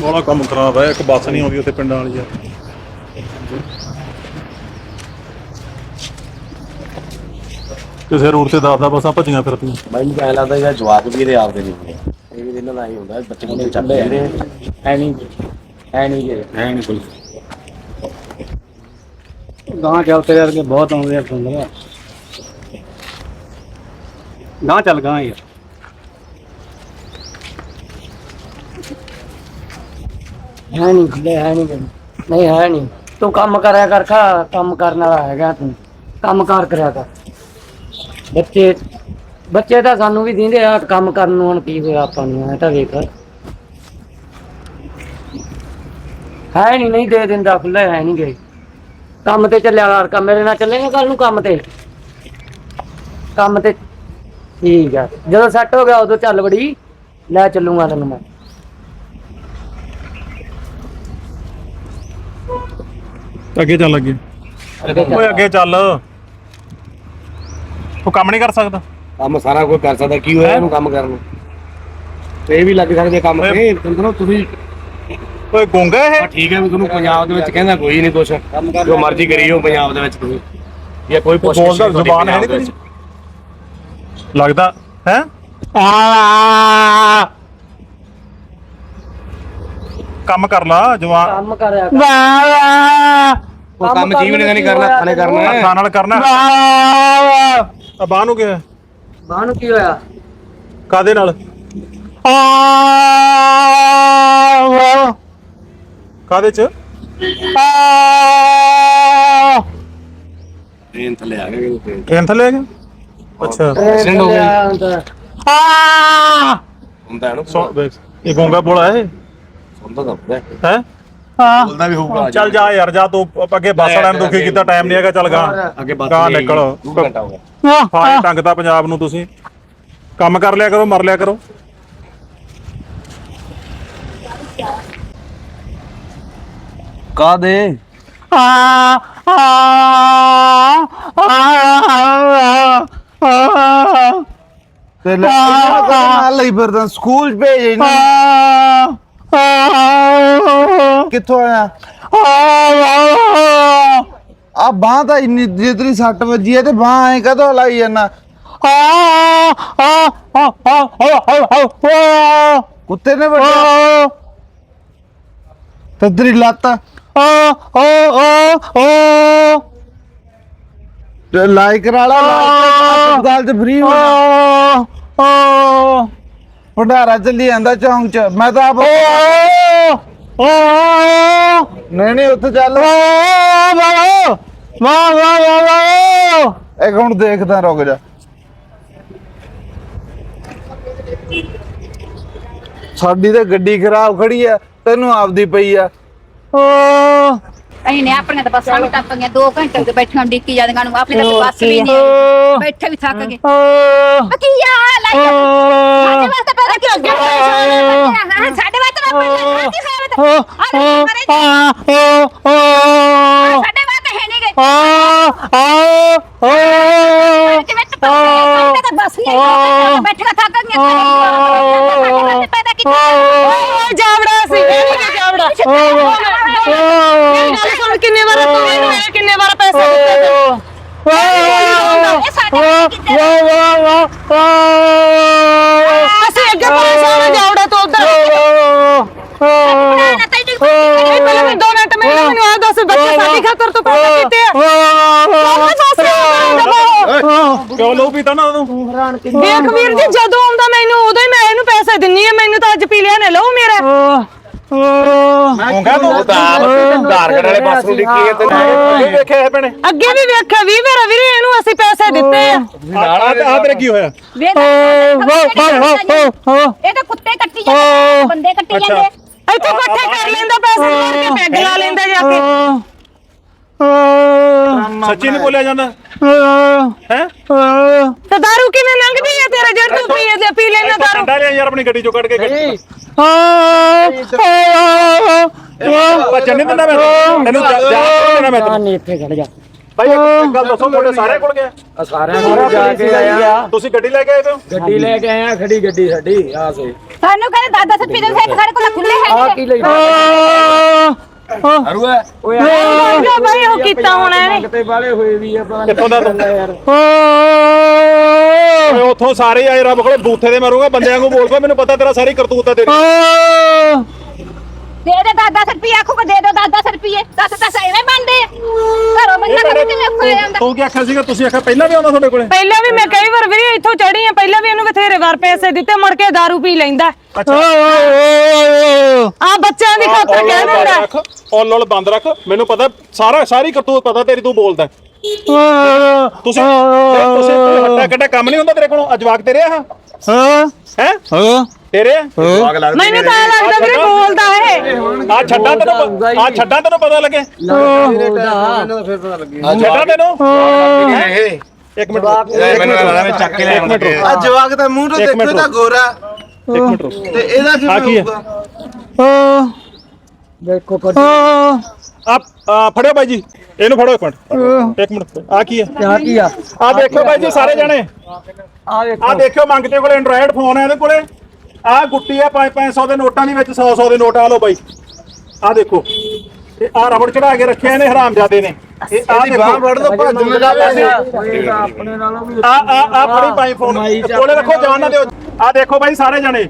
ਬੜਾ ਕੰਮ ਖਰਾਬ ਹੈ ਇੱਕ ਬੱਸ ਨਹੀਂ ਆਉਂਦੀ ਉੱਥੇ ਪਿੰਡਾਂ ਵਾਲੀ ਯਾਰ ਕਿਸੇ ਰੋਡ ਤੇ ਦਸ ਦਸ ਬੱਸਾਂ ਭੱਜੀਆਂ ਫਿਰਦੀਆਂ। ਮੈਨੂੰ ਤਾਂ ਐਂ ਲੱਗਦਾ ਯਾਰ ਜਵਾਕ ਵੀ ਇਹਦੇ ਆਪਦੇ ਨਹੀਂ ਹੁੰਦੇ। ਇਹ ਵੀ ਇਹਨਾਂ ਦਾ ਹੀ ਹੁੰਦਾ ਬੱਚੇ ਚੱਲਦੇ ਆ। ਐ ਨਹੀਂ ਐ ਨਹੀਂ ਜੇ। ਹੈ ਨਹੀਂ ਕੋਈ। ਗਾਂ ਚੱਲ ਤੇਰੇ ਵਰਗੇ ਬਹੁਤ ਆਉਂਦੇ ਆ ਸੁਣਦੇ ਗਾਂ ਚੱਲ ਗਾਂ ਯਾਰ ਹੈ ਨਹੀਂ ਖੁੱਲੇ ਹੈ ਨਹੀਂ ਨਹੀਂ, ਹੈ ਨਹੀਂ। ਤੂੰ ਕੰਮ ਕਰਿਆ ਕਰ, ਖਾ। ਕੰਮ ਕਰਨ ਵਾਲਾ ਹੈਗਾ ਤੂੰ। ਕੰਮ ਕਾਰ ਕਰਿਆ ਕਰ। ਬੱਚੇ ਬੱਚੇ ਤਾਂ ਸਾਨੂੰ ਵੀ ਦਿੰਦੇ ਆ, ਕੰਮ ਕਰਨ ਨੂੰ ਹੁਣ ਕੀ ਹੋਇਆ ਆਪਾਂ ਨੂੰ ਇਹ ਤਾਂ ਵੇਖ। ਹੈ ਨਹੀਂ ਨਹੀਂ ਦੇ ਦਿੰਦਾ ਖੁੱਲੇ ਹੈ ਨਹੀਂ ਗਏ। ਕੰਮ ਤੇ ਚੱਲਿਆ ਕਰ ਮੇਰੇ ਨਾਲ ਚੱਲੇਗਾ ਕੱਲ ਨੂੰ ਕੰਮ ਤੇ? ਕੰਮ ਤੇ ਠੀਕ ਆ। ਜਦੋਂ ਸੈੱਟ ਹੋ ਗਿਆ ਉਦੋਂ ਚੱਲ ਵੜੀ। ਲੈ ਚੱਲੂਗਾ ਤੈਨੂੰ ਮੈਂ। ਅੱਗੇ ਚੱਲ ਅੱਗੇ। ਓਏ ਅੱਗੇ ਚੱਲ। ਤੂੰ ਕੰਮ ਨਹੀਂ ਕਰ ਸਕਦਾ। ਕੰਮ ਸਾਰਾ ਕੋਈ ਕਰ ਸਕਦਾ। ਕੀ ਹੋਇਆ ਇਹਨੂੰ ਕੰਮ ਕਰਨ ਨੂੰ? ਤੇ ਇਹ ਵੀ ਲੱਗ ਸਕਦੇ ਕੰਮ ਤੇ। ਤੁਹਾਨੂੰ ਤੁਸੀਂ ਓਏ ਗੁੰਗਾ ਇਹ? ਆ ਠੀਕ ਹੈ ਵੀ ਤੁਹਾਨੂੰ ਪੰਜਾਬ ਦੇ ਵਿੱਚ ਕਹਿੰਦਾ ਕੋਈ ਨਹੀਂ ਕੁਛ। ਜੋ ਮਰਜ਼ੀ ਕਰੀਓ ਪੰਜਾਬ ਦੇ ਵਿੱਚ ਤੁਸੀਂ। ਇਹ ਕੋਈ ਪੁੱਛ ਬੋਲਦਾ ਜ਼ੁਬਾਨ ਹੈ ਨਹੀਂ ਤੇਰੀ। ਲੱਗਦਾ ਹੈ? ਕੰਮ ਕਰ ਲਾ ਜਵਾਨ। ਕੰਮ ਕਰਿਆ ਕਰ। ਉਹ ਕੰਮ ਜੀਵਨ ਦਾ ਨਹੀਂ ਕਰਨਾ ਖਾਣੇ ਕਰਨਾ ਹੈ ਹੱਥਾਂ ਨਾਲ ਕਰਨਾ। ਆ ਬਾਹ ਨੂੰ ਗਿਆ ਬਾਹ ਨੂੰ ਕੀ ਹੋਇਆ? ਕਾਦੇ ਨਾਲ? ਕਾਦੇ ਚ? ਟ੍ਰੇਨ ਥੱਲੇ ਆ ਗਏ ਤੇ ਟ੍ਰੇਨ ਥੱਲੇ ਆ ਗਿਆ? ਅੱਛਾ। Accident ਹੋ ਗਿਆ। ਹੁੰਦਾ। ਹੁੰਦਾ ਹੈ ਨਾ ਸੌ ਵੇਖ, ਇਹ ਗੋਂਗਾ ਬੋਲਾ ਹੈ ਸੁਣਦਾ ਤਾਂ ਹੁੰਦਾ। ਹੈ। ਹੈ। ਬੋਲਦਾ ਵੀ ਹੋਊਗਾ ਚੱਲ ਜਾ ਯਾਰ ਜਾ ਤੂੰ ਅੱਗੇ ਬੱਸ ਵਾਲਿਆਂ ਨੂੰ ਦੁਖੀ ਕੀਤਾ ਟਾਈਮ ਨਹੀਂ ਹੈਗਾ ਚੱਲ ਗਾ ਅੱਗੇ ਬਾਤ ਗਾਂ ਨਿਕਲ। ਦੋ ਘੰਟਾ ਹੋ ਗਿਆ। ਫਾਇ ਟੰਗਦਾ ਪੰਜਾਬ ਨੂੰ ਤੁਸੀਂ। ਕੰਮ ਕਰ ਲਿਆ ਕਰੋ ਮਰ ਲਿਆ ਕਰੋ। ਕਾਦੇ ਤੇ ਲੈ ਨਾਲ ਲਈ ਫਿਰਦਾ ਸਕੂਲ ਭੇਜ ਇਹਨੂੰ। ਕਿੱਥੋਂ ਆਇਆ? ਆ ਬਾਹ ਤਾਂ ਇੰਨੀ ਜਿਤਨੀ ਸੱਟ ਵੱਜੀ ਤੇ ਬਾਹ ਐ ਕਦੋਂ ਲਾਈ ਜਾਂਦਾ? ਕੁੱਤੇ ਨੇ ਵੱਢਿਆ। ਤੇ ਤੇਰੀ ਲੱਤ। ਤੇ ਲਾਈਕ ਵਾਲਾ ਹਸਪਤਾਲ ਚ ਫ੍ਰੀ ਹੋ ਭੰਡਾਰਾ ਚੱਲੀ ਜਾਂਦਾ ਚੌਂਕ ਚ। ਮੈਂ ਤਾਂ ਆਪ ਨਹੀਂ ਨਹੀਂ ਉੱਥੇ ਚੱਲ। ਇੱਕ ਹੁਣ ਦੇਖਦਾ ਰੁਕ ਜਾ। ਸਾਡੀ ਤਾਂ ਗੱਡੀ ਖਰਾਬ ਖੜੀ ਆ ਤੈਨੂੰ ਆਪਦੀ ਪਈ ਆ। ਅਸੀਂ ਨੇ ਆਪਣੀਆਂ ਤਾਂ ਬੱਸਾਂ ਵੀ ਟੱਪ ਗਈਆਂ 2 ਘੰਟੇ ਤੇ ਬੈਠੀਆਂ ਡਿੱਕੀ ਜਾਂਦੀਆਂ ਨੂੰ ਆਪਣੀ ਤਾਂ ਬੱਸ ਵੀ ਨਹੀਂ ਆਈ। ਬੈਠੇ ਵੀ ਥੱਕ ਗਏ ਬਕੀਆ ਲਾਈ ਸਾਡੇ ਵਾਸਤੇ ਪੈਦਾ ਕੀ ਅੱਗੇ ਸਾਡੇ ਵਾਸਤੇ ਨਾ ਪੈਦਾ ਕੀ ਹੋਇਆ ਸਾਡੇ ਵਾਸਤੇ ਹੈ ਨਹੀਂ ਗਏ ਜਿਵੇਂ ਸਾਡੇ ਤਾਂ ਬੱਸ ਨਹੀਂ ਆਈ ਬੈਠੇ ਥੱਕ ਗਈਆਂ ਸਾਡੇ ਵਾਸਤੇ ਪੈਦਾ ਕੀਤਾ ਓਏ ਜਾਵੜਾ ਸੀ ਜਾਵੜਾ ਗੱਲ ਸੁਣ ਕਿੰਨੇ ਵਾਰ ਤੂੰ ਮੈਨੂੰ ਇਹ ਕਿੰਨੇ ਵਾਰ ਪੈਸੇ ਦਿੱਤੇ ਤੂੰ ਇਹ ਸਾਡੇ ਕਿੱਥੇ ਅਸੀਂ ਅੱਗੇ ਪਰੇਸ਼ਾਨ ਹੋ ਜਾਵੜਾ ਤੂੰ ਉਧਰ ਨਾ ਤੈਨੂੰ ਪਹਿਲਾਂ ਮੈਨੂੰ 2 ਮਿੰਟ ਮੈਨੂੰ ਮੈਨੂੰ ਆ ਦੱਸ ਬੱਚੇ ਸਾਡੀ ਖਾਤਰ ਤੂੰ ਪੈਸੇ ਦਿੱਤੇ ਆ ਕਿਉਂ ਲੋ ਪੀਤਾ ਨਾ ਤੂੰ ਦੇਖ ਵੀਰ ਜੀ, ਜਦੋਂ ਆਉਂਦਾ ਮੈਨੂੰ ਉਦੋਂ ਹੀ ਮੈਂ ਇਹਨੂੰ ਪੈਸੇ ਦਿੰਨੀ ਆ ਮੈਨੂੰ ਤਾਂ ਅੱਜ ਪੀ ਲਿਆ ਨੇ ਲਓ ਮੇਰਾ ਗੋਂਗਾ ਤੂੰ ਤਾਂ ਧਾਰ ਕਰਨ ਵਾਲੇ ਬੱਸ ਨੂੰ ਡਿੱਕੀ ਤੇ ਇਹ ਵੇਖਿਆ ਹੈ ਭੈਣੇ? ਅੱਗੇ ਵੀ ਵੇਖਿਆ ਵੀ ਮੇਰਾ ਵੀਰੇ ਇਹਨੂੰ ਅਸੀਂ ਪੈਸੇ ਦਿੱਤੇ ਆ। ਆ ਤੇਰੇ ਕੀ ਹੋਇਆ? ਇਹ ਤਾਂ ਕੁੱਤੇ ਕੱਟੀ ਜਾਂਦੇ ਬੰਦੇ ਕੱਟੀ ਜਾਂਦੇ। ਇੱਥੇ ਇਕੱਠੇ ਕਰ ਲੈਂਦਾ ਪੈਸੇ ਮਾਰ ਕੇ ਪੈਗ ਲਾ ਲੈਂਦਾ ਜਾ ਕੇ। ਸੱਚੀ ਨਹੀਂ ਬੋਲਿਆ ਜਾਂਦਾ? ਹੈ। ਤੇ ਦਾਰੂ ਕਿਵੇਂ ਲੰਘਦੀ ਹੈ ਤੇਰੇ? ਜੜ ਤੂੰ ਪੀ ਲੈ ਪੀ ਲੈਣਾ ਦਾਰੂ। ਠੰਡਾ ਲਿਆ ਯਾਰ ਆਪਣੀ ਗੱਡੀ ਚੋਂ ਕੱਢ ਕੇ ਗੱਡੀ ਬੱਚਾ ਨਹੀਂ ਦਿੰਦਾ ਮੈਂ ਤੈਨੂੰ ਜਾ ਜਾ ਦੇਣਾ ਮੈਂ ਆ ਤੈਨੂੰ ਨਹੀਂ ਇੱਥੇ ਖੜ ਜਾ ਬਾਈ ਇੱਕ ਗੱਲ ਦੱਸੋ ਤੁਹਾਡੇ ਸਾਰੇ ਕੋਲ ਗਿਆ? ਆ ਸਾਰਿਆਂ ਨੂੰ ਜਾ ਕੇ ਆਇਆ। ਤੁਸੀਂ ਗੱਡੀ ਲੈ ਕੇ ਆਏ ਹੋ ਗੱਡੀ ਲੈ ਕੇ ਆਇਆ ਖੜੀ ਗੱਡੀ ਸਾਡੀ ਆ ਸੇ ਸਾਨੂੰ ਕਹਿੰਦੇ ਦਾਦਾ ਸੱਚੀ ਦੇ ਸਾਡੇ ਕੋਲ ਖੁੱਲੇ ਹੈ ਆ ਕੀ ਲਈ? ਅਰੂਆ ਓਏ ਕਿਉਂ ਬਾਈ ਉਹ ਕੀਤਾ ਹੋਣਾ ਇਹਨੇ? ਕਿਤੇ ਵਾਲੇ ਹੋਏ ਵੀ ਆ ਪਤਾ ਕਿੱਥੋਂ ਦਾ? ਯਾਰ। ਓਏ ਉੱਥੋਂ ਸਾਰੇ ਆਏ ਰੱਬ ਕੋਲੇ ਬੂਥੇ ਦੇ ਮਾਰੂਗਾ ਬੰਦਿਆਂ ਨੂੰ ਬੋਲ ਪਾ ਮੈਨੂੰ ਪਤਾ ਤੇਰਾ ਸਾਰੀ ਕਰਤੂਤ ਆ ਤੇਰੀ। ਦੇ ਦੇ ਦਾਦਾ ਰੁਪਏ ਆਖੂਗਾ ਦੇ ਦੋ ਦਾਦਾ ਰੁਪਏ ਦੱਸ ਦੱਸ ਐਵੇਂ ਬਣਦੇ ਘਰੋਂ ਬੰਦਾ ਕਦੇ ਕਿਵੇਂ ਖੋਇਆ ਜਾਂਦਾ। ਤੂੰ ਕੀ ਆਖਿਆ ਸੀਗਾ? ਤੁਸੀਂ ਆਖਿਆ ਪਹਿਲਾਂ ਵੀ ਆਉਂਦਾ ਤੁਹਾਡੇ ਕੋਲੇ? ਪਹਿਲਾਂ ਵੀ ਮੈਂ ਕਈ ਵਾਰ ਵੀਰੇ ਇੱਥੋਂ ਚੜੀ ਆ ਪਹਿਲਾਂ ਵੀ ਇਹਨੂੰ ਬਥੇਰੇ ਵਾਰ ਪੈਸੇ ਦਿੱਤੇ ਮੁੜ ਕੇ दारू ਪੀ ਲੈਂਦਾ। ਆ ਖਾਤਰ ਕਹਿ ਦਿੰਦਾ। ਰੱਖ ਔਲ ਔਲ ਬੰਦ ਰੱਖ। ਮੈਨੂੰ ਪਤਾ ਸਾਰਾ ਸਾਰੀ ਕਰਤੂਤ ਪਤਾ ਤੇਰੀ ਤੂੰ ਬੋਲਦਾ ਤੁਸੀਂ ਤੁਸੀਂ ਹੱਟਾ ਕੱਟਾ ਕੰਮ ਨਹੀਂ ਹੁੰਦਾ ਤੇਰੇ ਕੋਲੋਂ? ਅਜਵਾਕ ਤੇਰੇ ਆ ਹੈ? ਤੇਰੇ ਆ? ਮੈਨੂੰ ਤਾਂ ਐਂ ਲੱਗਦਾ ਵੀਰੇ ਬੋਲਦਾ ਇਹ। ਆ ਛੱਡਾਂ ਤੈਨੂੰ ਆ ਛੱਡਾਂ ਤੈਨੂੰ ਪਤਾ ਲੱਗੇ। ਇਹਨਾਂ ਦਾ ਫਿਰ ਪਤਾ ਲੱਗੇ। ਛੱਡਾਂ ਤੈਨੂੰ? ਇਹ ਇੱਕ ਮਿੰਟ ਮੈਨੂੰ ਲੱਗਦਾ ਮੈਂ ਚੱਕ ਕੇ ਲੈ ਆਉਂਦਾ ਆ ਜਵਾਕ ਦਾ ਮੂੰਹ ਤੋਂ ਇੱਕ ਮਿੰਟ ਦੇਖੋ ਤਾਂ ਰੁਕ। ਗੋਰਾ। ਇੱਕ ਮਿੰਟ ਰੁਕ ਤੇ ਇਹਦਾ ਆ ਕੀ ਕਿਵੇਂ ਹੈ? ਹੋਊਗਾ? ਦੇਖੋ ਆਪ ਆ, ਫੜਿਓ ਬਾਈ ਜੀ। ਇਹਨੂੰ ਫੜੋ ਇੱਕ ਮਿੰਟ। ਇੱਕ ਮਿੰਟ। ਆ ਕੀ ਹੈ? ਆ ਕੀ ਆ? ਆ ਦੇਖੋ ਬਾਈ ਜੀ ਸਾਰੇ ਜਣੇ। ਆ ਆ ਦੇਖਿਓ ਮੰਗਤੇ ਕੋਲੇ ਐਂਡਰੋਇਡ ਫੋਨ ਹੈ ਇਹਦੇ ਕੋਲੇ। ਆ ਗੁੱਟੀ ਆ 5-500 ਦੇ ਨੋਟਾਂ ਦੇ ਵਿੱਚ 100-100 ਦੇ ਨੋਟ ਆ ਲਓ ਬਾਈ। ਆ ਦੇਖੋ। ਤੇ ਆ ਰਬੜ ਚੜਾ ਕੇ ਰੱਖਿਆ ਇਹਨੇ ਹਰਾਮਜ਼ਾਦੇ ਨੇ। ਇਹ ਆ ਬਾਹ ਦੇਖੋ। ਫੜ ਦੋ ਭੱਜ ਨਾ ਜਾਵੇ ਆਪਣੇ ਨਾਲੋਂ ਵੀ ਆ ਆ ਆ ਫੜੀ ਪਾਈ ਫੋਨ ਕੋਲੇ ਰੱਖੋ ਜਾਨ ਨਾ ਦਿਓ। ਆ ਦੇਖੋ ਬਾਈ ਸਾਰੇ ਜਣੇ।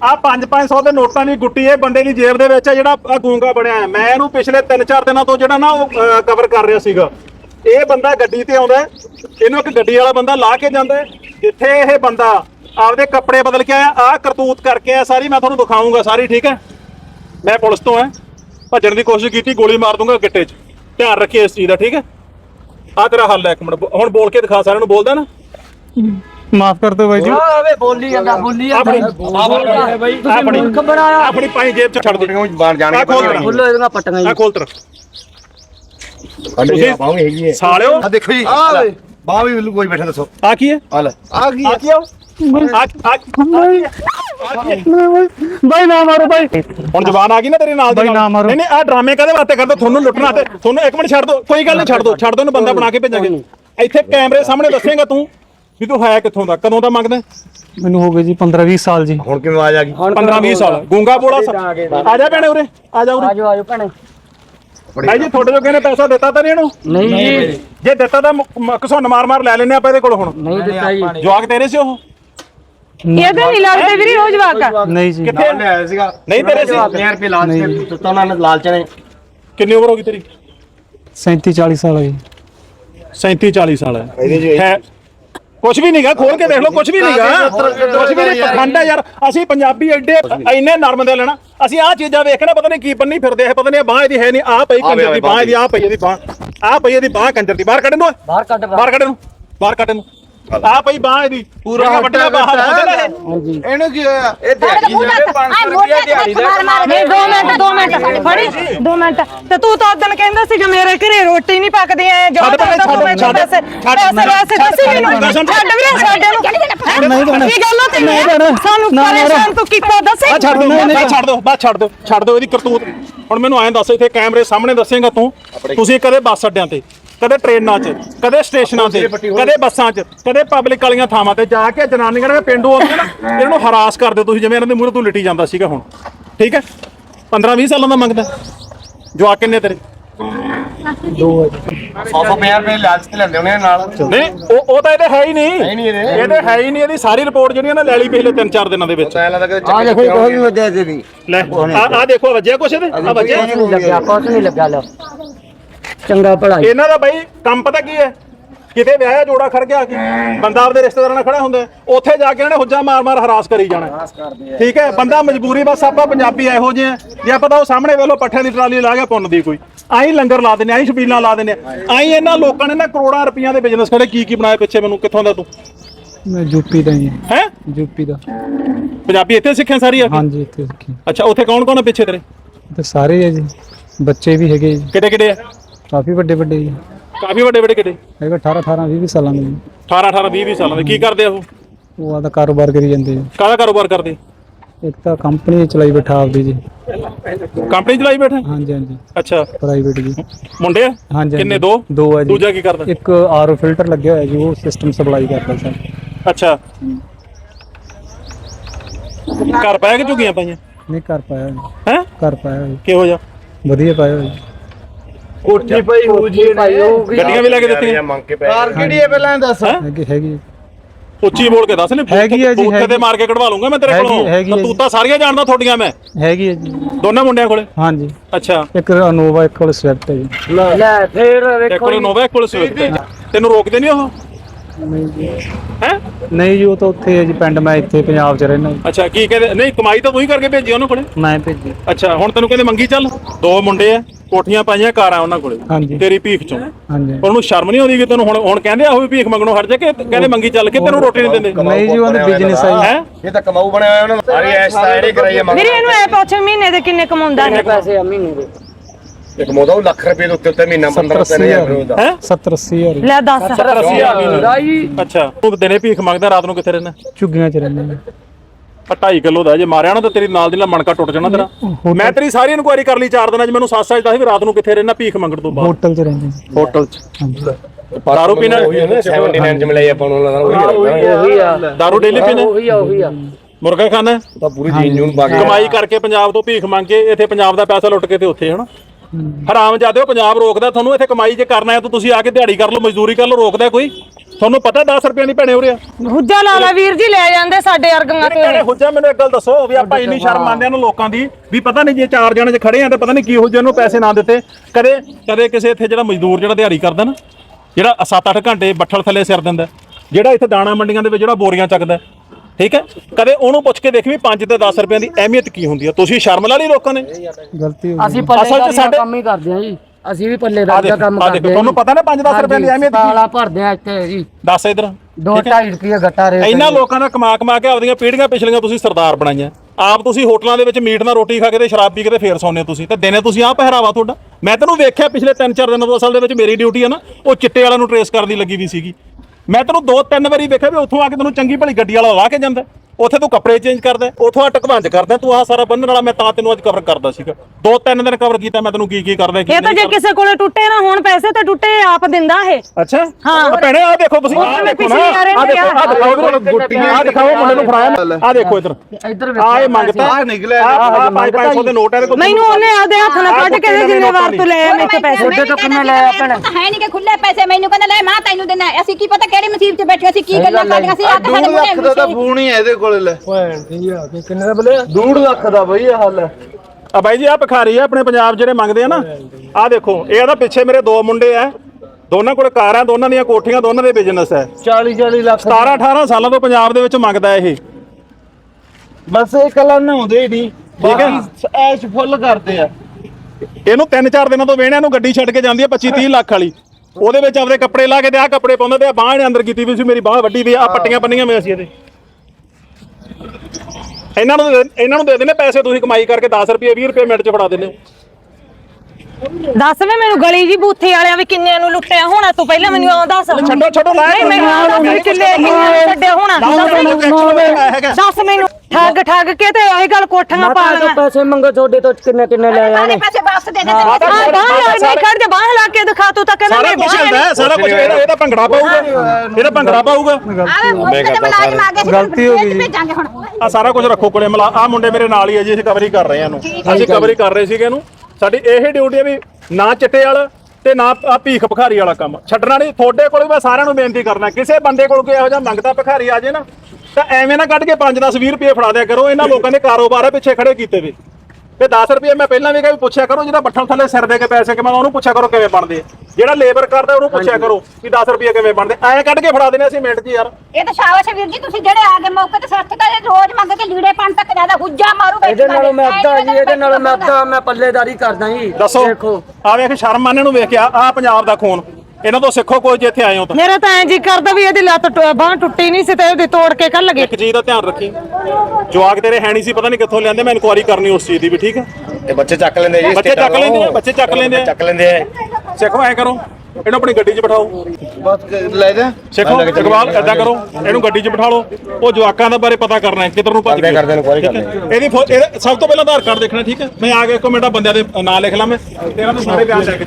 ਆ 5-500 ਦੇ ਨੋਟਾਂ ਦੀ ਗੁੱਟੀ ਇਹ ਬੰਦੇ ਦੀ ਜੇਬ ਦੇ ਵਿੱਚ ਆ ਜਿਹੜਾ ਗੂੰਗਾ ਬਣਿਆ ਹੈ। ਮੈਂ ਇਹਨੂੰ ਪਿਛਲੇ 3-4 ਦਿਨਾਂ ਤੋਂ ਜਿਹੜਾ ਨਾ ਉਹ ਕਵਰ ਕਰ ਰਿਹਾ ਸੀਗਾ। ਇਹ ਬੰਦਾ ਗੱਡੀ ਤੇ ਆਉਂਦਾ ਹੈ, ਇਹਨੂੰ ਇੱਕ ਗੱਡੀ ਵਾਲਾ ਬੰਦਾ ਲਾ ਕੇ ਜਾਂਦਾ ਹੈ। ਜਿੱਥੇ ਇਹ ਬੰਦਾ ਆਪਦੇ ਕੱਪੜੇ ਬਦਲ ਕੇ ਆਇਆ ਆ ਕਰਤੂਤ ਕਰਕੇ ਆਇਆ ਸਾਰੀ ਮੈਂ ਤੁਹਾਨੂੰ ਦਿਖਾਉਂਗਾ ਸਾਰੀ ਠੀਕ ਹੈ? ਮੈਂ ਪੁਲਿਸ ਤੋਂ ਆ ਭੱਜਣ ਦੀ ਕੋਸ਼ਿਸ਼ ਕੀਤੀ ਗੋਲੀ ਮਾਰ ਦੂੰਗਾ ਗਿੱਟੇ 'ਚ। ਧਿਆਨ ਰੱਖੀ ਇਸ ਚੀਜ਼ ਦਾ ਠੀਕ ਹੈ? ਆ ਤੇਰਾ ਹੱਲ ਹੈ ਇੱਕ ਮਿੰਟ। ਹੁਣ ਬੋਲ ਕੇ ਦਿਖਾ ਸਾਰਿਆਂ ਨੂੰ ਬੋਲਦਾ ਨਾ? ਮਾਫ ਕਰ ਦਿਓ ਬਾਈ ਜੀ। ਆ ਵੇ ਬੋਲੀ ਜਾਂਦਾ ਬੋਲੀ ਜਾਂਦਾ। ਆਪਣੀ ਬਾਈ ਆ ਤੁਸੀਂ ਫੜੀ। ਮੁਲਕ ਬਣਾਇਆ। ਆਪਣੀ ਪਾਈ ਜੇਬ 'ਚ ਛੱਡ ਦੇ ਬਾਹਰ ਜਾਣ ਆ ਕੇ ਖੋਲ ਤੇਰਾ। ਬੋਲੋ ਇਹਦੀਆਂ ਪਟੀਆਂ ਆ ਖੋਲ ਤੇਰਾ। ਤੁਸੀਂ ਪਾਉਂਗੇ ਹੈਗੀ ਹੈ। ਸਾਲਿਓ। ਆ ਦੇਖੋ ਜੀ। ਆ ਵੇ ਬਾਹ ਵੀ ਬਿਲਕੁਲ ਕੋਈ ਬੈਠਾ ਦੱਸੋ। ਆ ਕੀ ਹੈ? ਆ ਲੈ। ਆ ਕੀ ਆ ਕੀ ਆ ਆ ਆ ਬਾਈ ਨਾ ਮਾਰੋ ਬਾਈ। ਹੁਣ ਜ਼ਬਾਨ ਆ ਗਈ ਨਾ ਤੇਰੇ ਨਾਲ ਦੀ ਨਾ ਮਾਰੋ। ਨਹੀਂ ਨਹੀਂ ਆ ਡਰਾਮੇ ਕਾਦੇ ਵਾਸਤੇ ਕਰਦੇ? ਤੁਹਾਨੂੰ ਲੁੱਟਣਾ ਤੇ ਤੁਹਾਨੂੰ ਇੱਕ ਮਿੰਟ ਛੱਡ ਦੋ ਕੋਈ ਗੱਲ ਨਹੀਂ ਛੱਡ ਦੋ ਛੱਡ ਦੋ ਇਹਨੂੰ ਬੰਦਾ ਬਣਾ ਕੇ ਭੇਜਾਂਗੇ। ਇੱਥੇ ਕੈਮਰੇ ਸਾਹਮਣੇ ਦੱਸੇਗਾ ਤੂੰ। ਵੀ ਤੂੰ ਹੈ ਕਿੱਥੋਂ ਦਾ? ਕਦੋਂ ਦਾ ਮੰਗਦਾ? ਮੈਨੂੰ ਹੋ ਗਏ ਜੀ 15 20 ਸਾਲ ਜੀ। ਹੁਣ ਕਿਵੇਂ ਆ ਗਈ? 15 20 ਸਾਲ। ਗੂੰਗਾ ਬੋਲਾ ਆ ਜਾ। ਭੈਣੇ ਉਰੇ ਆ ਜਾ ਉਰੇ। ਆਜੋ ਆਜੋ ਭੈਣੇ। ਭਾਈ ਜੀ ਤੁਹਾਡੇ ਜੋ ਕਹਿੰਦੇ ਪੈਸਾ ਦਿੱਤਾ ਤਾਂ ਨਹੀਂ ਇਹਨੂੰ? ਨਹੀਂ ਜੀ। ਜੇ ਦਿੱਤਾ ਤਾਂ ਘਸੁੰਨ ਮਾਰ ਮਾਰ ਲੈ ਲੈਨੇ ਆਪਾਂ ਇਹਦੇ ਕੋਲ ਹੁਣ। ਨਹੀਂ ਦਿੱਤਾ ਜੀ। ਜਵਾਕ ਤੇਰੇ ਸੀ ਉਹ? ਇਹਦੇ ਨਹੀਂ ਲੱਗਦੇ ਵੀਰੇ ਰੋਜ਼ ਵਾਕਾ ਨਹੀਂ ਜੀ। ਕਿੱਥੇ? ਲੈ ਆਇਆ ਸੀਗਾ। ਨਹੀਂ ਤੇਰੇ ਸੀ? 50 ਰੁਪਏ ਲਾਲਚ ਤੇ ਦਿੱਤਾ ਉਹਨਾਂ ਨੇ ਲਾਲਚ ਨੇ। ਕਿੰਨੀ ਉਮਰ ਹੋ ਗਈ ਤੇਰੀ? 37 40 ਸਾਲ ਹੈ ਜੀ 37 40 ਸਾਲ ਹੈ। ਹੈ ਕੁਝ ਵੀ ਨਹੀਂਗਾ ਖੋਲ ਕੇ ਦੇਖ ਲਓ ਕੁਝ ਵੀ ਨਹੀਂਗਾ ਕੁਝ ਵੀ ਨਹੀਂ ਪਖੰਡ ਹੈ ਯਾਰ। ਅਸੀਂ ਪੰਜਾਬੀ ਐਡੇ ਇੰਨੇ ਨਰਮ ਦੇ ਲੈਣਾ ਅਸੀਂ ਆਹ ਚੀਜ਼ਾਂ ਵੇਖਣਾ ਪਤਾ ਨਹੀਂ ਕੀ ਬੰਨੀ ਫਿਰਦੇ ਆ ਪਤਾ ਨਹੀਂ ਬਾਹ ਇਹਦੀ ਹੈ ਨਹੀਂ ਆਹ ਪਈ ਕੰਜਰ ਦੀ ਬਾਹ ਇਹਦੀ ਆਹ ਪਈ ਇਹਦੀ ਬਾਹ। ਆਹ ਪਈ ਇਹਦੀ ਬਾਹ ਕੰਜਰ ਦੀ। ਬਾਹਰ ਕੱਢ ਨੂੰ ਬਾਹਰ ਕੱਢ ਬਾਹਰ। ਬਾਹਰ ਕੱਢ ਨੂੰ। ਬਾਹਰ ਕੱਢ ਨੂੰ। ਆਹ ਪਈ ਬਾਹ ਇਹਦੀ। ਪੂਰਾ ਵੱਡਾ ਬਾਹ ਹੁੰਦਾ ਨਾ ਹਾਂਜੀ। ਇਹਨੂੰ ਕੀ ਹੋਇਆ? ਇਹ ਸਾਡੇ ਮੂੰਹ ਨਾਲ ਆ ਮੋਟਾ ਦਿਹਾੜੀ ਮਾਰ ਨਹੀਂ 2 ਮਿੰਟ 2 ਮਿੰਟ ਫੜੀ 2 ਮਿੰਟ। ਤੇ ਤੂੰ ਤਾਂ ਉਦੋਂ ਕਹਿੰਦਾ ਸੀਗਾ ਮੇਰੇ ਘਰੇ ਰੋਟੀ ਨਹੀਂ ਪੱਕਦੀ ਐ ਜੋ ਛੱਡ ਭੈਣੇ, ਛੱਡ, ਪੈਸੇ ਛੱਡ, ਪੈਸੇ ਛੱਡ, ਪੈਸੇ ਵੈਸੇ ਦੱਸੀ ਮੈਨੂੰ। ਛੱਡ ਵੀਰੇ ਛੱਡ ਇਹਨੂੰ। ਕੀ ਗੱਲ ਆ ਤੇਰੀ? ਸਾਨੂੰ ਪਰੇਸ਼ਾਨ ਤੂੰ ਕੀਤਾ ਦੱਸੇ ਆ ਛੱਡ ਦੋ ਬਸ ਛੱਡ ਦੋ ਬਸ ਛੱਡ ਦੋ ਛੱਡ ਦੋ ਇਹਦੀ ਕਰਤੂਤ। ਹੁਣ ਮੈਨੂੰ ਐਂ ਦੱਸ ਇੱਥੇ ਕੈਮਰੇ ਸਾਹਮਣੇ ਦੱਸੇਗਾ ਤੂੰ। ਤੁਸੀਂ ਕਦੇ ਬੱਸ ਅੱਡਿਆਂ ਤੇ ਕਦੇ ਟ੍ਰੇਨਾਂ 'ਚ ਕਦੇ ਸਟੇਸ਼ਨਾਂ ਤੇ ਕਦੇ ਬੱਸਾਂ 'ਚ ਕਦੇ ਪਬਲਿਕ ਵਾਲੀਆਂ ਥਾਵਾਂ ਤੇ ਜਾ ਕੇ ਜਨਾਨੀਆਂ ਨੇ ਪਿੰਡੋਂ ਆਉਂਦੀਆਂ ਨਾ ਇਹਨਾਂ ਨੂੰ ਹਰਾਸ ਕਰਦੇ ਤੁਸੀਂ ਜਿਵੇਂ ਇਹਨਾਂ ਦੇ ਮੂਹਰੇ ਤੂੰ ਲਿਟੀ ਜਾਂਦਾ ਸੀਗਾ ਹੁਣ। ਠੀਕ ਹੈ? 15 20 ਸਾਲਾਂ ਦਾ ਮੰਗਦਾ। ਜਵਾਕ ਕਿੰਨੇ ਤੇਰੇ? 150 ਰੁਪਏ ਲਾਲਚ ਤੇ ਲੈਂਦੇ ਉਹਨੇ ਨਾਲ। ਨਹੀਂ ਉਹ ਉਹ ਤਾਂ ਇਹਦੇ ਹੈ ਹੀ ਨਹੀਂ। ਹੈ ਹੀ ਨਹੀਂ ਇਹਦੇ। ਇਹਦੇ ਹੈ ਹੀ ਨਹੀਂ ਇਹਦੀ ਸਾਰੀ ਰਿਪੋਰਟ ਜਿਹੜੀ ਇਹਨਾਂ ਲੈ ਲਈ ਪਿਛਲੇ 3-4 ਦਿਨਾਂ ਦੇ ਵਿੱਚ। ਆ ਦੇਖੋ ਕੋਈ ਵੀ ਵਜ੍ਹਾ ਤੇ ਨਹੀਂ ਲੈ ਆ ਆ ਦੇਖੋ ਵੱਜਿਆ ਕੁਛ ਇਹਦੇ? ਆ ਵੱਜਿਆ? ਨਹੀਂ ਲੱਗਿਆ ਕੁਛ ਨਹੀਂ ਲੱਗਿਆ ਲੋ ਚੰਗਾ ਭਲਾ ਜੀ। ਇਹਨਾਂ ਦਾ ਬਾਈ ਕੰਮ ਪਤਾ ਕੀ ਹੈ? ਕਿਤੇ ਵਿਆਹਿਆ ਜੋੜਾ ਖੜ ਗਿਆ ਕਿ ਬੰਦਾ ਆਪਦੇ ਰਿਸ਼ਤੇਦਾਰਾਂ ਨਾਲ ਖੜਾ ਹੁੰਦਾ ਹੈ, ਉੱਥੇ ਜਾ ਕੇ ਇਹਨਾਂ ਨੇ ਹੁੱਜਾ ਮਾਰ-ਮਾਰ ਹਰਾਸ ਕਰੀ ਜਾਣਾ ਠੀਕ ਹੈ ਬੰਦਾ ਮਜਬੂਰੀ ਬਸ ਆਪਾਂ ਪੰਜਾਬੀ ਇਹੋ ਜਿਹੇ ਆ। ਜੇ ਆਪਾਂ ਤਾਂ ਉਹ ਸਾਹਮਣੇ ਵੇਲੋ ਪੱਠਿਆਂ ਦੀ ਟਰਾਲੀ ਲਾ ਗਿਆ ਪੁੰਨ ਦੀ ਕੋਈ। ਆਈ ਲੰਗਰ ਲਾ ਦਿੰਦੇ ਆਈ ਛਬੀਲਾਂ ਲਾ ਦਿੰਦੇ ਆਈ ਇਹਨਾਂ ਲੋਕਾਂ ਨੇ ਨਾ ਕਰੋੜਾਂ ਰੁਪਈਆਂ ਦੇ ਬਿਜ਼ਨਸ ਖੜੇ ਕੀ ਕੀ ਬਣਾਇਆ ਪਿੱਛੇ ਮੈਨੂੰ ਕਿੱਥੋਂ ਦਾ ਤੂੰ? ਮੈਂ ਯੂਪੀ ਦਾ ਜੀ ਹੈ? ਯੂਪੀ ਦਾ। ਪੰਜਾਬੀ ਇੱਥੇ ਸਿੱਖਿਆ ਸਾਰੀ ਆ ਕੇ? ਹਾਂਜੀ ਇੱਥੇ ਸਿੱਖੀ। ਅੱਛਾ ਉੱਥੇ ਕੌਣ ਕੌਣ ਆ ਪਿੱਛੇ ਤੇਰੇ? ਤੇ ਸਾਰੇ ਹੈ ਜੀ। ਬੱਚੇ ਵੀ ਹੈਗੇ ਜੀ। ਕਿਹੜੇ ਕਿਹੜੇ ਆ? ਕਾਫੀ ਵੱਡੇ ਵੱਡੇ ਜੀ। ਕਾਫੀ ਵੱਡੇ ਵੱਡੇ ਕਿਹੜੇ ਹੈਗਾ 18 18 20 20 ਸਾਲਾਂ ਦੇ ਜੀ। 18 18 20 20 ਸਾਲਾਂ ਦੇ। ਕੀ ਕਰਦੇ ਆ ਉਹ? ਉਹ ਆਦਾ ਕਾਰੋਬਾਰ ਕਰੀ ਜਾਂਦੇ ਜੀ ਕਾਹਦਾ ਕਾਰੋਬਾਰ ਕਰਦੇ? ਇੱਕ ਤਾਂ ਕੰਪਨੀ ਚਲਾਈ ਬੈਠਾ ਆਪਦੀ ਜੀ। ਕੰਪਨੀ ਚਲਾਈ ਬੈਠੇ? ਹਾਂਜੀ ਹਾਂਜੀ। ਅੱਛਾ। ਪ੍ਰਾਈਵੇਟ ਜੀ। ਮੁੰਡੇ ਆ? ਹਾਂਜੀ ਕਿੰਨੇ। ਦੋ? ਦੋ ਹੈ ਜੀ। ਦੂਜਾ ਕੀ ਕਰਦਾ? ਇੱਕ ਆਰਓ ਫਿਲਟਰ ਲੱਗਿਆ ਹੋਇਆ ਜੀ ਉਹ ਸਿਸਟਮ ਸਪਲਾਈ ਕਰਦਾ ਸਰ। ਅੱਛਾ। ਘਰ ਪਾਇਆ ਕਿ ਝੁੱਗੀਆਂ ਪਾਈਆਂ? ਨਹੀਂ ਕਰ ਪਾਇਆ। ਜੀ। ਹੈ? ਕਰ ਪਾਇਆ ਜੀ। ਕਿਹੋ ਜਿਹਾ? ਵਧੀਆ ਪਾਇਆ ਜੀ। ਕੋਠੀ ਪਈ ਹੋ ਜੀ ਭਾਈ ਗੱਡੀਆਂ ਵੀ ਲੈ ਕੇ ਦਿੱਤੀਆਂ। ਮੰਗ ਕੇ ਪੈ ਕਾਰ ਕਿਹੜੀ ਹੈ ਪਹਿਲਾਂ ਦੱਸ? ਹੈਗੀ ਹੈਗੀ। ਉੱਚੀ ਬੋਲ ਕੇ ਦੱਸ ਜੀ, ਬੂਥੇ ਤੇ। ਮਾਰ ਕੇ ਕਢਵਾ ਲੂੰਗਾ ਮੈਂ ਤੇਰੇ ਕੋਲੋਂ। ਤਾਂ ਤੂੰ ਸਾਰੀਆਂ ਜਾਣਦਾ ਤੁਹਾਡੀਆਂ ਮੈਂ। ਹੈਗੀ ਹੈ ਜੀ। ਦੋਨਾਂ ਮੁੰਡਿਆਂ ਕੋਲੇ? ਹਾਂਜੀ। ਅੱਛਾ। ਇੱਕ ਅਨੋਵਾ ਇੱਕ ਕੋਲ ਸਵਿਫਟ ਹੈ ਜੀ। ਲੈ ਫੇਰ ਇੱਕ ਵੇਖੋ ਕੋਲੇ ਨੋਵਾ ਇੱਕ ਕੋਲੇ ਸਵਿਫਟ ਤੈਨੂੰ ਰੋਕਦੇ ਨਹੀਂ ਉਹ? ਨਹੀਂ ਜੀ। ਹੈ? ਨਹੀਂ ਜੀ ਉਹ ਤਾਂ ਉੱਥੇ ਹੈ ਜੀ ਪਿੰਡ ਮੈਂ ਇੱਥੇ ਪੰਜਾਬ 'ਚ ਰਹਿਣਾ ਜੀ। ਅੱਛਾ ਕੀ ਕਹਿੰਦੇ ਨਹੀਂ ਕਮਾਈ ਤਾਂ ਤੂੰ ਹੀ ਕਰਕੇ ਭੇਜੀ ਉਹਨਾਂ ਕੋਲੇ? ਮੈਂ ਭੇਜੀ। ਅੱਛਾ ਹੁਣ ਤੈਨੂੰ ਕਹਿੰਦੇ ਮੰਗੀ ਚੱਲ ਦੋ ਮੁੰਡੇ ਆ ਕੋਠੀਆਂ ਪਾਈਆਂ ਕਾਰਾਂ ਉਹਨਾਂ ਕੋਲੇ ਹਾਂਜੀ। ਤੇਰੀ ਭੀਖ ਚੋਂ। ਹਾਂਜੀ। ਪਰ ਉਹਨੂੰ ਸ਼ਰਮ ਨਹੀਂ ਆਉਂਦੀ ਕਿ ਤੈਨੂੰ ਹੁਣ ਹੁਣ ਕਹਿੰਦੇ ਆ ਉਹ ਵੀ ਭੀਖ ਮੰਗਣੋਂ ਹਟ ਜਾ ਕੇ ਕਹਿੰਦੇ ਮੰਗੀ ਚੱਲ ਕੇ ਤੈਨੂੰ ਰੋਟੀ ਨਹੀਂ ਦਿੰਦੇ। ਨਹੀਂ ਜੀ ਉਹਦਾ ਬਿਜ਼ਨਸ ਹੈ ਜੀ। ਹੈ? ਇਹ ਤਾਂ ਕਮਾਊ ਬਣਿਆ ਹੋਇਆ ਉਹਨਾਂ। ਦਾ ਸਾਰੀ ਐਸ਼ ਤਾਂ ਇਹਨੇ ਕਰਾਈ ਹੈ ਮੰਗ ਵੀਰੇ ਇਹਨੂੰ ਐ ਪੁੱਛ ਮਹੀਨੇ ਦੇ ਕਿੰਨੇ ਕਮਾਉਂਦਾ ਨੇ ਪੈਸੇ ਆ ਮਹੀਨੇ ਦੇ। ਇੱਕ ਮੋਦਾ ਉਹ ਲੱਖ ਰੁਪਏ ਦੇ ਉੱਤੇ ਉੱਤੇ ਮਹੀਨਾ 15 70 ਹਜ਼ਾਰ। ਰੁਪਏ ਦਾ। ਹੈ? 70 80 ਹਜ਼ਾਰ। ਜੀ। ਲੈ ਦੱਸ। 80 ਆ ਰਾਈ। ਅੱਛਾ। ਤੂੰ ਦਿਨੇ ਭੀਖ ਮੰਗਦਾ ਰਾਤ ਨੂੰ ਕਿੱਥੇ ਰਹਿਣਾ ਝੁੱਗੀਆਂ 'ਚ ਰਹਿੰਦੇ 2.5 ਕਿਲੋ ਦਾ ਜੇ ਮਾਰਿਆ ਨਾ ਤਾਂ ਤੇਰੀ ਨਾਲ ਦੀ ਨਾਲ ਮਣਕਾ ਟੁੱਟ ਜਾਣਾ ਤੇਰਾ। ਮੈਂ ਤੇਰੀ ਸਾਰੀ ਇਨਕੁਆਇਰੀ ਕਰ ਲਈ ਚਾਰ ਦਿਨਾਂ 'ਚ ਮੈਨੂੰ ਸੱਸ ਸੱਚਦਾ ਸੀ ਵੀ ਰਾਤ ਨੂੰ ਕਿੱਥੇ ਰਹਿਣਾ ਭੀਖ ਮੰਗਣ ਤੋਂ ਬਾਅਦ। ਹੋਟਲ 'ਚ ਰਹਿੰਦੇ ਜੀ। ਹੋਟਲ 'ਚ। ਦਾਰੂ ਪੀਣਾ ਉਹੀ ਹੈ ਨਾ 79 ਚ ਮਿਲਾਈ ਆਪਾਂ ਨੂੰ ਉਹਨਾਂ ਦਾ ਉਹੀ ਲੱਗਦਾ ਉਹੀ ਆ। ਦਾਰੂ ਡੇਲੀ ਪੀਣਾ। ਉਹੀ ਆ ਉਹੀ ਆ। ਮੁਰਗਾ ਖਾਣਾ। ਤਾਂ ਪੂਰੀ ਜੀਨ ਜੂਨ ਪਾ ਕੇ। ਕਮਾਈ ਕਰਕੇ ਪੰਜਾਬ ਤੋਂ ਭੀਖ ਮੰਗ ਕੇ ਇੱਥੇ ਪੰਜਾਬ ਦਾ ਪੈਸਾ ਲੁੱਟ ਕੇ ਤੇ ਉੱਥੇ ਹਨਾ? ਹਰਾਮ ਜਾਦੇ ਹੋ ਪੰਜਾਬ ਰੋਕਦਾ ਤੁਹਾਨੂੰ ਇੱਥੇ ਕਮਾਈ ਜੇ ਕਰਨਾ ਹੈ ਤਾਂ ਤੁਸੀਂ ਆ ਕੇ ਦਿਹਾੜੀ ਕਰ ਲਓ ਮਜ਼ਦੂਰੀ ਕਰ ਲਓ ਰੋਕਦਾ ਕੋਈ? ਤੁਹਾਨੂੰ ਪਤਾ 10 ਰੁਪਏ ਦੀ ਭੈਣੇ ਉਰੇ। ਆ ਹੁੱਜਾ ਲਾ ਲਾ ਵੀਰ ਜੀ ਲੈ ਜਾਂਦੇ ਸਾਡੇ ਅਰਗਾਂ ਤੇ ਭੈਣੇ ਹੁਜਾ ਮੈਨੂੰ ਇੱਕ ਗੱਲ ਦੱਸੋ ਵੀ ਆਪਾਂ ਇੰਨੀ ਸ਼ਰਮ ਮੰਨਦੇ ਆ ਨਾ ਲੋਕਾਂ ਦੀ ਵੀ ਪਤਾ ਨਹੀਂ ਜੇ ਚਾਰ ਜਣੇ ਚ ਖੜੇ ਆ ਤੇ ਪਤਾ ਨਹੀਂ ਕੀ ਹੋ ਜੇ ਉਹਨੂੰ ਪੈਸੇ ਨਾ ਦਿੱਤੇ। ਕਦੇ ਕਦੇ ਕਿਸੇ ਇੱਥੇ ਜਿਹੜਾ ਮਜ਼ਦੂਰ ਜਿਹੜਾ ਦਿਹਾੜੀ ਕਰਦਾ ਨਾ ਜਿਹੜਾ 7-8 ਘੰਟੇ ਬੱਠਲ ਥੱਲੇ ਸਿਰ ਦਿੰਦਾ ਜਿਹੜਾ ਇੱਥੇ ਦਾਣਾ ਮੰਡੀਆਂ ਦੇ ਵਿੱਚ ਜਿਹੜਾ ਬੋਰੀਆਂ ਚੱਕਦਾ ਠੀਕ ਹੈ? ਕਦੇ ਉਹਨੂੰ ਪੁੱਛ ਕੇ ਦੇਖ ਵੀ 5 ਤੇ 10 ਰੁਪਏ ਦੀ ਅਹਿਮੀਅਤ ਕੀ ਹੁੰਦੀ ਆ? ਤੁਸੀਂ ਸ਼ਰਮ ਲਾ ਲਈ ਲੋਕਾਂ ਨੇ? ਗਲਤੀ ਹੋ ਗਈ। ਅਸੀਂ ਦਾ ਸਾਡੇ- ਕੰਮ ਹੀ ਕਰਦੇ ਆ ਜੀ। ਅਸੀਂ ਵੀ ਪੱਲੇਦਾਰੀ ਦਾ ਕੰਮ ਆ ਕਰਦੇ ਦੇਖੋ ਆ ਤੁਹਾਨੂੰ ਪਤਾ ਨਾ 5-10 ਰੁਪਏ ਦੀ ਅਹਿਮੀਅਤ ਕੀ ਸਾਲਾ ਭਰਦੇ ਆ ਇੱਥੇ ਜੀ। ਦੱਸ ਇਧਰ 2.5 ਰੁਪਏ ਗੱਟਾ ਰੇ ਇੰਨਾ ਲੋਕਾਂ ਦਾ ਕਮਾ ਕਮਾ ਕੇ ਆਪਦੀਆਂ ਪੀੜ੍ਹੀਆਂ ਪਿਛਲੀਆਂ ਤੁਸੀਂ ਸਰਦਾਰ ਬਣਾਈਆਂ। ਆਪ ਤੁਸੀਂ ਹੋਟਲਾਂ ਦੇ ਵਿੱਚ ਮੀਟ ਨਾਲ ਰੋਟੀ ਖਾ ਕੇ ਤੇ ਸ਼ਰਾਬ ਪੀ ਕੇ ਤੇ ਫੇਰ ਸੌਂਦੇ ਤੁਸੀਂ। ਤੇ ਦਿਨੇ ਤੁਸੀਂ ਆਹ ਪਹਿਰਾਵਾ ਤੁਹਾਡਾ। ਮੈਂ ਤੈਨੂੰ ਵੇਖਿਆ ਪਿਛਲੇ 3-4 ਦਿਨਾਂ ਤੋਂ ਅਸਲ ਦੇ ਵਿੱਚ ਮੇਰੀ ਡਿਊਟੀ ਹੈ ਨਾ ਉਹ ਚਿੱਟੇ ਵਾਲਿਆਂ ਨੂੰ ਟਰੇਸ ਕਰਨ ਦੀ ਲੱਗੀ ਵੀ ਸੀਗੀ। ਮੈਂ ਤੈਨੂੰ ਦੋ ਤਿੰਨ ਵਾਰੀ ਵੇਖਿਆ ਵੀ ਉੱਥੋਂ ਆ ਕੇ ਤੈਨੂੰ ਚੰਗੀ ਭਲੀ ਗੱਡੀ ਵਾਲਾ ਲਾ ਕੇ ਜਾਂਦਾ। ਉੱਥੇ ਤੂੰ ਕੱਪੜੇ ਚੇਂਜ ਕਰਦਾ ਉੱਥੋਂ ਆ ਟਕਵੰਜ ਕਰਦਾ ਤੂੰ ਆਹ ਸਾਰਾ ਬੰਨਣ ਵਾਲਾ ਮੈਂ ਤਾਂ ਤੈਨੂੰ ਅੱਜ ਕਵਰ ਕਰਦਾ ਸੀਗਾ। ਦੋ ਤਿੰਨ ਦਿਨ ਕਵਰ ਕੀਤਾ ਮੈਂ ਤੈਨੂੰ ਕੀ ਕੀ ਕਰਦਾ ਕੀ ਇਹ ਤਾਂ ਜੇ। ਕਿਸੇ ਕੋਲੇ ਟੁੱਟੇ ਨਾ ਹੋਣ ਪੈਸੇ ਤਾਂ ਟੁੱਟੇ ਆਪ ਦਿੰਦਾ ਇਹ। ਅੱਛਾ? ਹਾਂ। ਆ ਭੈਣੇ ਆ ਦੇਖੋ ਤੁਸੀਂ ਆ ਦੇਖੋ ਨਾ ਆ ਦੇਖੋ ਆ ਦਿਖਾਓ ਗੁੱਟੀਆਂ ਆ ਦਿਖਾਓ ਮੁੰਡੇ ਨੂੰ ਫੜਾਇਆ। ਆ ਦੇਖੋ ਇਧਰ। ਇੱਧਰ ਆ ਇਹ ਮੰਗਤਾ। ਆਹ ਨਿਕਲਿਆ ਆ 500 ਦੇ ਨੋਟ ਇਹਦੇ ਕੋਲ ਮੈਨੂੰ ਉਹਨੇ ਆਦੇ ਹੱਥ ਨਾਲ ਕੱਢ ਕੇ ਦੇ ਜਿੰਨੇ ਵਾਰ ਤੂੰ ਲੈ ਆ ਮੇਰੇ ਤੋਂ ਪੈਸੇ ਤੁਹਾਡੇ ਤੋਂ ਕਿੰਨੇ ਲੈ ਆ ਭੈਣੇ? ਹੈ ਨਹੀਂ ਕਿ ਖੁੱਲੇ ਪੈਸੇ ਮੈਨੂੰ ਕਹਿੰਦਾ ਲੈ ਮਾਂ ਤੈਨੂੰ ਦੇਣਾ। ਅਸੀਂ ਕੀ ਪਤਾ ਕਿਹੜੀ ਮੁਸੀਬਤ 'ਚ ਬੈਠੇ ਅਸੀਂ ਕੀ ਗੱਲਾਂ ਕਰਨੀਆਂ ਸੀ ਆ ਤਾਂ ਸਾਡੇ ਦਾ ਤਾਂ ਮੂਹਰੇ ਫੋਨ ਹੀ ਹੈ ਇਹਦੇ ਕੋਲੇ ਲੈ। ਕਿੰਨੇ ਦਾ ਬੋਲੇ ਡੂਢ ਲੱਖ ਦਾ ਬਈ ਇਹ ਹਾਲ। ਹੈ ਆ ਬਾਈ ਜੀ ਆ ਭਿਖਾਰੀ ਆ ਆਪਣੇ ਪੰਜਾਬ ਜਿਹੜੇ ਮੰਗਦੇ ਆ ਨਾ। ਆ ਦੇਖੋ ਇਹ ਇਹਦਾ ਪਿੱਛੇ ਮੇਰੇ ਦੋ ਮੁੰਡੇ ਆ। ਦੋਨਾਂ ਕੋਲ ਕਾਰਾਂ ਦੋਨਾਂ ਦੀਆਂ ਕੋਠੀਆਂ ਦੋਨਾਂ ਦੇ ਬਿਜ਼ਨਸ ਹੈ 40 40 ਲੱਖ। 17 18 ਸਾਲਾਂ ਤੋਂ ਪੰਜਾਬ ਦੇ ਵਿੱਚ ਮੰਗਦਾ ਇਹ। ਬਸ ਇਹ ਕਲਾ ਨਹਾਉਂਦੇ ਹੀ ਨਹੀਂ ਠੀਕ ਹੈ। ਐਸ਼ ਫੁੱਲ ਕਰਦੇ ਆ। ਇਹਨੂੰ 3-4 ਦਿਨਾਂ ਤੋਂ ਵੇਹਣਿਆਂ ਨੂੰ ਗੱਡੀ ਛੱਡ ਕੇ ਜਾਂਦੀ ਹੈ 25-30 ਲੱਖ ਵਾਲੀ। ਉਹਦੇ ਵਿੱਚ ਆਪਦੇ ਕੱਪੜੇ ਲਾ ਕੇ ਤੇ ਆ ਕੱਪੜੇ ਪਾਉਂਦੇ ਤੇ ਆ ਬਾਂਹ ਇਹਨੇ ਅੰਦਰ ਕੀਤੀ ਵੀ ਸੀ ਮੇਰੀ ਬਾਂਹ ਵੱਡੀ ਵੀ ਆ ਪੱਟੀਆਂ ਬੰਨੀਆਂ ਹੋਈਆਂ ਸੀ ਇਹਦੇ। ਇਹਨਾਂ ਨੂੰ ਦੇ- ਇਹਨਾਂ ਨੂੰ ਦੇ ਦਿੰਦੇ ਪੈਸੇ, ਤੁਸੀਂ ਕਮਾਈ ਕਰਕੇ 10 ਰੁਪਏ 20 ਰੁਪਏ ਮਿੰਟ 'ਚ ਫੜਾ ਦਿੰਦੇ ਹੋ। ਦੱਸ ਵੇ ਮੈਨੂੰ ਗਲੀ ਜੀ ਬੂਥੇ ਵਾਲਿਆਂ ਵੀ ਕਿੰਨਿਆਂ ਨੂੰ ਲੁੱਟਿਆ ਹੋਣਾ ਤੂੰ ਪਹਿਲਾਂ ਮੈਨੂੰ ਆਹ ਦੱਸ। ਛੱਡੋ ਛੱਡੋ ਲਾਇਆ ਨਹੀਂ ਮੈਨੂੰ ਆਹ ਦੱਸ ਵੀ ਕਿੱਲੇ ਕਿੰਨਿਆਂ ਨੂੰ ਛੱਡਿਆ ਹੋਣਾ। ਦੱਸ ਮੈਨੂੰ ਦੱਸ ਮੈਨੂੰ ਠੱਗ ਠੱਗ ਕੇ ਤੇ ਉਹੀ ਗੱਲ ਕੋਠੀਆਂ ਪਾ ਲਈਆਂ ਪੈਸੇ ਮੰਗੋ ਤੁਹਾਡੇ ਤੋਂ ਕਿੰਨੇ ਕਿੰਨੇ ਲੈ ਆਣੇ ਪੈਸੇ ਵਾਪਸ ਦੇ ਦੇ ਬਾਹਰ ਨਹੀਂ ਕੱਢ ਦੇ ਬਾਹਰ ਲਾ ਕੇ ਦਿਖਾ ਤੂੰ ਤਾਂ ਕਹਿੰਦਾ ਸਾਰਾ ਮੈਂ ਕੁਝ ਹੈ, ਸਾਰਾ ਕੁਝ ਇਹਦਾ ਇਹਦਾ ਭੰਗੜਾ ਪਾਊਗਾ? ਇਹਦਾ ਭੰਗੜਾ ਪਾਊਗਾ? ਗਲਤੀ ਹੋ ਗਈ। ਜੀ। ਭੇਜਾਂਗੇ ਹੁਣ। ਆ ਸਾਰਾ ਕੁਝ ਰੱਖੋ ਕੋਲੇ ਮਲਾ ਆ ਮੁੰਡੇ ਮੇਰੇ ਨਾਲ ਹੀ ਹੈ ਜੀ ਅਸੀਂ ਕਵਰੀ ਕਰ ਰਹੇ ਹਾਂ ਇਹਨੂੰ। ਅਸੀਂ ਕਵਰੀ ਕਰ ਰਹੇ ਸੀਗੇ ਇਹਨੂੰ। ਸਾਡੀ ਇਹ ਡਿਊਟੀ ਹੈ ਵੀ ਨਾ ਚਿੱਟੇ ਵਾਲਾ ਤੇ ਨਾ ਆ ਭੀਖ ਭਖਾਰੀ ਵਾਲਾ ਕੰਮ। ਛੱਡਣਾ ਨਹੀਂ, ਤੁਹਾਡੇ ਕੋਲ ਮੈਂ ਸਾਰਿਆਂ ਨੂੰ ਬੇਨਤੀ ਕਰਨਾ, ਕਿਸੇ ਬੰਦੇ ਕੋਲ ਕੋਈ ਇਹੋ ਜਿਹਾ ਮੰਗਦਾ ਭਖਾਰੀ ਆ ਜੇ ਨਾ, ਤਾਂ ਐਵੇਂ ਨਾ ਕੱਢ ਕੇ 5 10 20 ਰੁਪਏ ਫੜਾ ਦਿਆ ਕਰੋ, ਇਹਨਾਂ ਲੋਕਾਂ ਦੇ ਕਾਰੋਬਾਰ ਆ ਪਿੱਛੇ ਖੜੇ ਕੀਤੇ ਵੇ। ਤੇ 10 ਰੁਪਏ ਮੈਂ ਪਹਿਲਾਂ ਵੀ ਕਿਹਾ ਵੀ ਪੁੱਛਿਆ ਕਰੋ ਜਿਹੜਾ ਬੱਠਲ ਥੱਲੇ ਸਿਰ ਦੇ ਕੇ ਪੈਸੇ ਕਮਾਉਂਦਾ ਉਹਨੂੰ ਪੁੱਛਿਆ ਕਰੋ ਕਿਵੇਂ ਬਣਦੇ ਜਿਹੜਾ ਲੇਬਰ ਕਰਦਾ ਉਹਨੂੰ ਪੁੱਛਿਆ ਕਰੋ ਕਿ 10 ਰੁਪਏ ਕਿਵੇਂ ਬਣਦੇ ਐਂ ਕੱਢ ਕੇ ਫੜਾ ਦੇਣੇ ਅਸੀਂ ਮਿੰਟ 'ਚ ਯਾਰ। ਇਹ ਤਾਂ ਸ਼ਾਬਾਸ਼ ਹੈ ਵੀਰ ਜੀ ਤੁਸੀਂ ਜਿਹੜੇ ਆ ਗਏ ਮੌਕੇ ਤੇ ਸੱਤ ਦਾ ਰੋਜ਼ ਮੰਗ ਕੇ ਲੀੜੇ ਪਾਣ ਤੱਕ ਜ਼ਿਆਦਾ ਹੁੱਜਾ ਮਾਰੂ ਬੈਠੀ ਇਹਦੇ ਨਾਲੋਂ ਮੈਂ। ਅੱਧਾ ਜੀ ਇਹਦੇ ਨਾਲੋਂ ਮੈਂ ਅੱਧਾ ਮੈਂ ਪੱਲੇਦਾਰੀ ਕਰਦਾ ਜੀ। ਦੱਸੋ ਦੇਖੋ। ਆ ਵੇਖ ਸ਼ਰਮ ਮੰਨੇ ਨੂੰ ਵੇਖ ਕੇ ਆ ਆਹ ਪੰਜਾਬ ਦਾ ਖੂਨ। ਇਹਨਾਂ ਤੋਂ ਸਿੱਖੋ ਕੋਈ ਜੇ ਇੱਥੇ ਆਏ ਹੋ ਤਾਂ। ਮੇਰਾ ਤਾਂ ਐਂ ਜੀ ਕਰਦਾ ਵੀ ਇਹਦੀ ਲੱਤ ਬਾਂਹ ਟੁੱਟੀ ਨਹੀਂ ਸੀ ਤੇ ਉਹਦੀ ਤੋੜ ਕੇ ਕੱਲ ਲਗੇ ਇੱਕ ਚੀਜ਼ ਦਾ ਧਿਆਨ ਰੱਖੀ। ਜਵਾਕ ਤੇਰੇ ਹੈ ਨਹੀਂ ਸੀ ਪਤਾ ਨਹੀਂ ਕਿੱਥੋਂ ਲਿਆਂਦੇ ਮੈਂ ਇਨਕੁਆਰੀ ਕਰਨੀ ਉਸ ਚੀਜ਼ ਦੀ ਵੀ ਠੀਕ ਹੈ ਇਹ ਬੱਚੇ ਚੱਕ ਲੈਂਦੇ ਜੀ ਬੱਚੇ ਚੱਕ ਲੈਂਦੇ ਆ ਬੱਚੇ ਚੱਕ ਲੈਂਦੇ ਆ। ਚੱਕ ਲੈਂਦੇ ਆ। ਸਿੱਖੋ ਐ ਕਰੋ। ਇਹਨੂੰ ਆਪਣੀ ਗੱਡੀ 'ਚ ਬਿਠਾਓ। ਬਸ ਲੈ ਜਾ। ਸਿੱਖੋ ਇਕਬਾਲ ਏਦਾਂ ਕਰੋ। ਇਹਨੂੰ ਗੱਡੀ 'ਚ ਬਿਠਾ ਲਓ। ਉਹ ਜਵਾਕਾਂ ਦਾ ਬਾਰੇ ਪਤਾ ਕਰਨਾ ਹੈ ਕਿੱਧਰ ਨੂੰ ਭੱਜ ਕਰਦੇ ਗਏ। ਕਰਦੇ ਨੂੰ ਕੋਈ ਹੈ? ਇਹਦੀ ਇਹਦਾ ਸਭ ਤੋਂ ਪਹਿਲਾਂ ਆਧਾਰ ਕਾਰਡ ਦੇਖਣਾ ਠੀਕ ਹੈ? ਮੈਂ ਆ ਕੇ ਇੱਕ ਮਿੰਟ ਬੰਦਿਆਂ ਦੇ ਨਾਂ ਲਿਖ ਲਾਂ ਮੈਂ। ਤੇਰਾ ਤਾਂ ਸਾਰੇ ਬਿਆਨ ਲੈ ਕੇ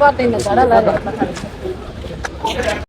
ਭਰ ਦੇ ਨਾ